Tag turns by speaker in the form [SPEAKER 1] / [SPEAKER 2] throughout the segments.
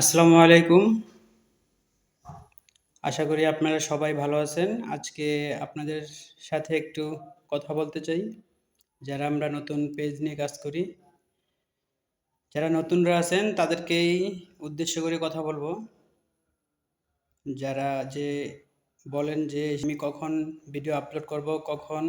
[SPEAKER 1] আসসালামু আলাইকুম। আশা করি আপনারা সবাই ভালো আছেন। আজকে আপনাদের সাথে একটু কথা বলতে চাই। যারা আমরা নতুন পেজ নিয়ে কাজ করি, যারা নতুনরা আছেন, তাদেরকেই উদ্দেশ্য করে কথা বলব। যারা যে বলেন যে আমি কখন ভিডিও আপলোড করব, কখন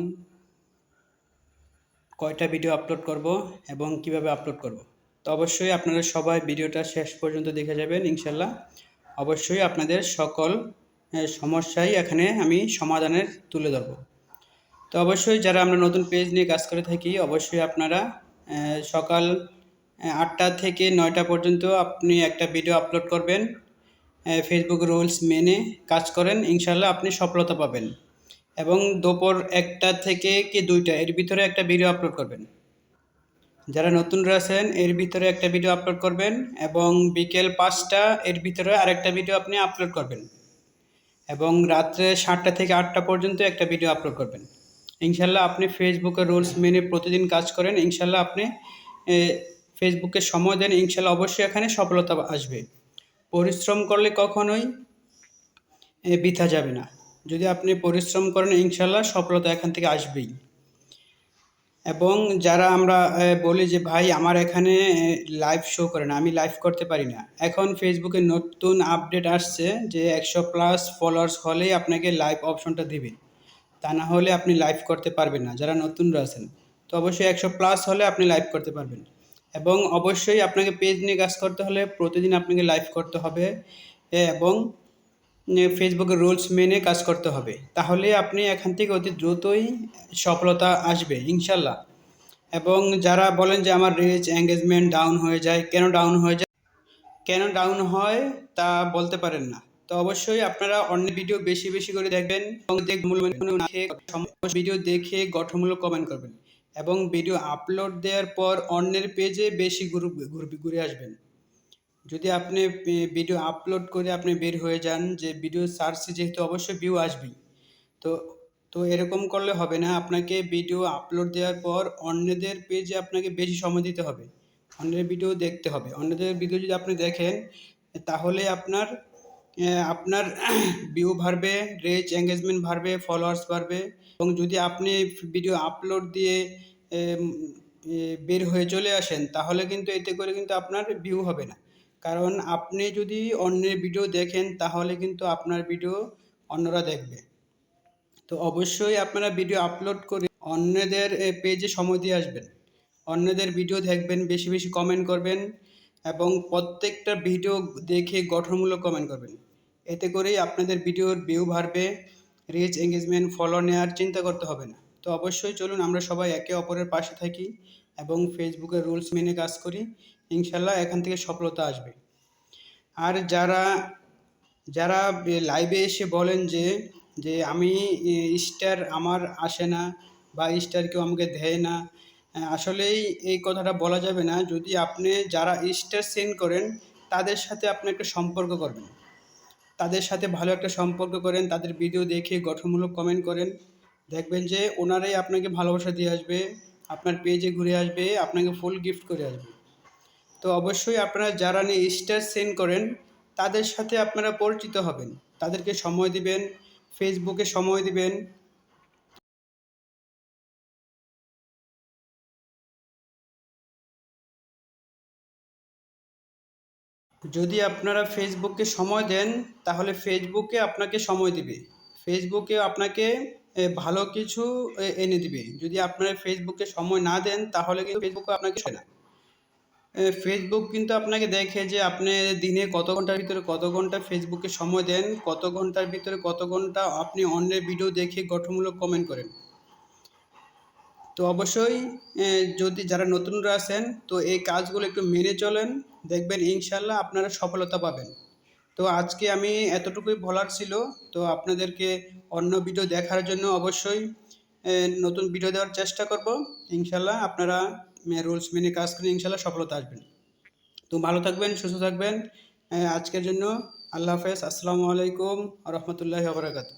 [SPEAKER 1] কয়টা ভিডিও আপলোড করব এবং কীভাবে আপলোড করব। তো অবশ্যই আপনারা সবাই ভিডিওটা শেষ পর্যন্ত দেখে যাবেন, ইনশাল্লাহ। অবশ্যই আপনাদের সকল সমস্যাই এখানে আমি সমাধানের তুলে ধরব। তো অবশ্যই যারা আমরা নতুন পেজ নিয়ে কাজ করে থাকি, অবশ্যই আপনারা সকাল আটটা থেকে নয়টা পর্যন্ত আপনি একটা ভিডিও আপলোড করবেন ফেসবুক রুলস মেনে কাজ করেন, ইনশাল্লাহ আপনি সফলতা পাবেন। এবং দুপুর একটা থেকে কি দুইটা, এর ভিতরে একটা ভিডিও আপলোড করবেন। যারা নতুন রয়েছেন, এর ভিতরে একটা ভিডিও আপলোড করবেন এবং বিকেল পাঁচটা, এর ভিতরে আরেকটা ভিডিও আপনি আপলোড করবেন এবং রাত্রে সাতটা থেকে আটটা পর্যন্ত একটা ভিডিও আপলোড করবেন। ইনশাল্লাহ আপনি ফেসবুকে রুলস মেনে প্রতিদিন কাজ করেন, ইনশাল্লাহ আপনি ফেসবুকে সময় দেন, ইনশাল্লাহ অবশ্যই এখানে সফলতা আসবে। পরিশ্রম করলে কখনোই বৃথা যাবে না। যদি আপনি পরিশ্রম করেন, ইনশাল্লাহ সফলতা এখান থেকে আসবেই। এবং যারা আমরা বলি যে, ভাই, আমার এখানে লাইভ শো করে না, আমি লাইভ করতে পারি না। এখন ফেসবুকে নতুন আপডেট আসছে যে, একশো প্লাস ফলোয়ার্স হলেই আপনাকে লাইভ অপশনটা দিবে। তা না হলে আপনি লাইভ করতে পারবেন না, যারা নতুনরা আছেন তো অবশ্যই একশো প্লাস হলে আপনি লাইভ করতে পারবেন। এবং অবশ্যই আপনাকে পেজ নিয়ে কাজ করতে হলে প্রতিদিন আপনাকে লাইভ করতে হবে। এবং ফেসবুকের রুলস মেনে কাজ করতে হবে। তাহলে আপনি এখান থেকে অতি দ্রুতই সফলতা আসবে, ইনশাল্লাহ। এবং যারা বলেন যে আমার রিচ এঙ্গেজমেন্ট ডাউন হয়ে যায়, কেন ডাউন হয়ে যায়? কেন ডাউন হয় তা বলতে পারেন না। তো অবশ্যই আপনারা অন্য ভিডিও বেশি বেশি করে দেখবেন এবং ভিডিও দেখে গঠনমূলক কমেন্ট করবেন। এবং ভিডিও আপলোড দেওয়ার পর অন্যের পেজে বেশি ঘুরবে, ঘুরে আসবেন। যদি আপনি ভিডিও আপলোড করে আপনি বের হয়ে যান, যে ভিডিও সার্চে যেহেতু অবশ্যই ভিউ আসবেই, তো তো এরকম করলে হবে না। আপনাকে ভিডিও আপলোড দেওয়ার পর অন্যদের পেজে আপনাকে বেশি সময় দিতে হবে। অন্যের ভিডিও দেখতে হবে। অন্যদের ভিডিও যদি আপনি দেখেন, তাহলে আপনার আপনার ভিউ বাড়বে রিচ এঙ্গেজমেন্ট বাড়বে ফলোয়ার্স বাড়বে। এবং যদি আপনি ভিডিও আপলোড দিয়ে বের হয়ে চলে আসেন, তাহলে কিন্তু এতে করে কিন্তু আপনার ভিউ হবে না। কারণ আপনি যদি অন্যের ভিডিও দেখেন, তাহলে কিন্তু আপনার ভিডিও অন্যরা দেখবে। তো অবশ্যই আপনারা ভিডিও আপলোড করে অন্যদের পেজে সময় দিয়ে আসবেন। অন্যদের ভিডিও দেখবেন, বেশি বেশি কমেন্ট করবেন এবং প্রত্যেকটা ভিডিও দেখে গঠনমূলক কমেন্ট করবেন। এতে করেই আপনাদের ভিডিওর ভিউ বাড়বে রিচ এঙ্গেজমেন্ট ফলো নেওয়ার চিন্তা করতে হবে না। তো অবশ্যই চলুন, আমরা সবাই একে অপরের পাশে থাকি এবং ফেসবুকের রুলস মেনে কাজ করি। ইনশাল্লাহ এখান থেকে সফলতা আসবে। আর যারা যারা লাইভে এসে বলেন যে যে আমি স্টার আমার আসে না বা স্টার কেউ আমাকে দেয় না, আসলেই এই কথাটা বলা যাবে না। যদি আপনি যারা স্টার সেন্ড করেন, তাদের সাথে আপনি একটা সম্পর্ক করবেন। তাদের সাথে ভালো একটা সম্পর্ক করেন, তাদের ভিডিও দেখে গঠনমূলক কমেন্ট করেন। দেখবেন যে ওনারাই আপনাকে ভালোবাসা দিয়ে আসবে, আপনার পেজে ঘুরে আসবে, আপনাকে ফুল গিফট করে আসবে। তো অবশ্যই আপনারা যারা নিয়ে স্টার সেন্ড করেন, তাদের সাথে আপনারা পরিচিত হবেন। তাদেরকে সময় দিবেন ফেসবুকে সময় দিবেন। যদি আপনারা ফেসবুককে সময় দেন, তাহলে ফেসবুকে আপনাকে সময় দিবে। ফেসবুকে আপনাকে ভালো কিছু এনে দিবে। যদি আপনারা ফেসবুকে সময় না দেন, তাহলে কিন্তু ফেসবুকে আপনাকে না। ফেসবুক কিন্তু আপনাকে দেখে যে আপনি দিনে কত ঘণ্টার ভিতরে কত ঘণ্টা ফেসবুকে সময় দেন, কত ঘণ্টার ভিতরে কত ঘণ্টা আপনি অন্যের ভিডিও দেখে গঠনমূলক কমেন্ট করেন। তো অবশ্যই যদি যারা নতুনরা আছেন, তো এই কাজগুলো একটু মেনে চলেন, দেখবেন ইনশাল্লাহ আপনারা সফলতা পাবেন। তো আজকে আমি এতটুকুই বলার ছিল, তো আপনাদেরকে অন্য ভিডিও দেখার জন্য অবশ্যই নতুন ভিডিও দেওয়ার চেষ্টা করব। ইনশাল্লাহ আপনারা রুলস মেনে কাজ করে ইনশাল্লাহ সফলতা আসবেন। তো ভালো থাকবেন, সুস্থ থাকবেন। আজকের জন্য আল্লাহ হাফেজ। আসসালামু আলাইকুম রহমতুল্লাহ বরাকাতু